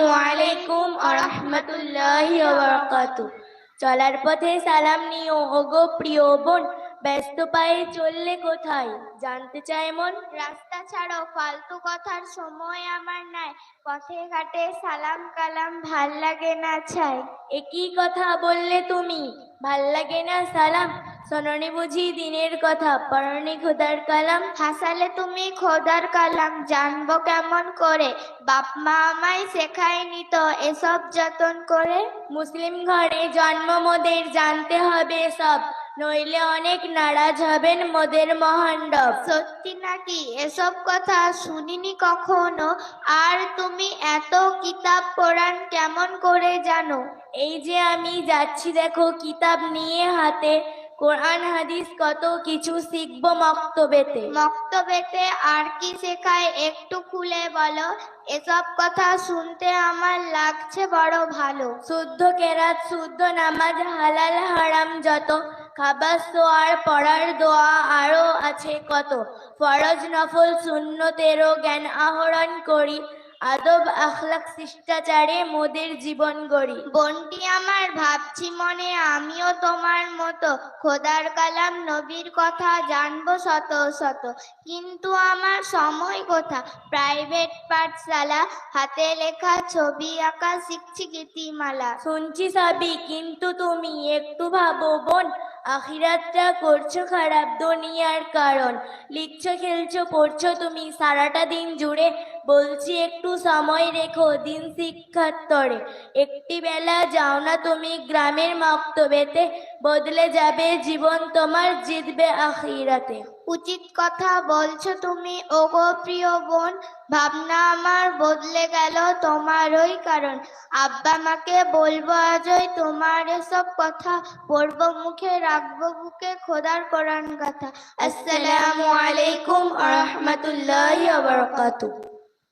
আসসালামু আলাইকুম আরহামতুল্লাহি চলার পথে সালাম নিও ওগো প্রিয় বোন। ব্যস্ত পায়ে চললে কোথায়? জানতে চায় মন? রাস্তা ছাড়ো ফালতু কথার সময় আমার নাই। পথে ঘাটে সালাম কালাম ভালো লাগে না ছাই একই কথা বললে তুমি ভালো লাগে না সালাম। শোননি বুঝি দিনের কথা পরনি খোদার কালাম। হাসালে তুমি খোদার কালাম, জানব কেমন করে। বাপ মা আমায় শেখায়নি তো এসব যতন করে। মুসলিম ঘরে জন্ম মোদের জানতে হবে সব, নইলে অনেক নারাজ হবেন মোদের মহান্ডব সত্যি নাকি? এসব কথা শুনিনি কখনো? আর তুমি এত কিতাব পড়ান কেমন করে জানো? এই যে আমি যাচ্ছি দেখো কিতাব নিয়ে হাতে কোরআন হাদিস কত কিছু শিখব মক্তবেতে। মক্তবেতে আর কি শেখায় একটু খুলে বলো। এসব কথা শুনতে আমার লাগছে বড় ভালো। শুদ্ধ কেরাত শুদ্ধ নামাজ হালাল হারাম যত। খাবার সোয়ার পড়ার দোয়া আরও আছে কত। ফরজ নফল শূন্যতেরও জ্ঞান আহরণ করি। আদব আখলাক শিষ্টাচারে মোদের জীবন গড়ি। বোনটি আমার ভাবছি মনে আমিও তোমার মতো। খোদার কালাম নবীর কথা জানব শত শত। কিন্তু আমার সময় কোথা? প্রাইভেট পাঠশালা হাতে লেখা ছবি আঁকা শিখছি গীতিমালা। শুনছি সবই কিন্তু তুমি একটু ভাবো বোন আখিরাতটা করছ খারাপ দুনিয়ার কারণ। লিখছো খেলছো পড়ছো তুমি সারাটা দিন জুড়ে বলছি, একটু সময় রেখো, দিন শিক্ষার তরে। একটি বেলা যাও না তুমি গ্রামের মক্তবেতে, বদলে যাবে জীবন তোমার জিতবে আখিরাতে। উচিত কথা বলছো তুমি, ওগো প্রিয় বোন। ভাবনা আমার বদলে গেল তোমারই কারণ। আব্বা মাকে বলব আজই তোমার এসব কথা পড়ব মুখে, রাখব বুকে খোদার কোরআন কথা। আসসালামু আলাইকুম আ রহমতুল্লাহি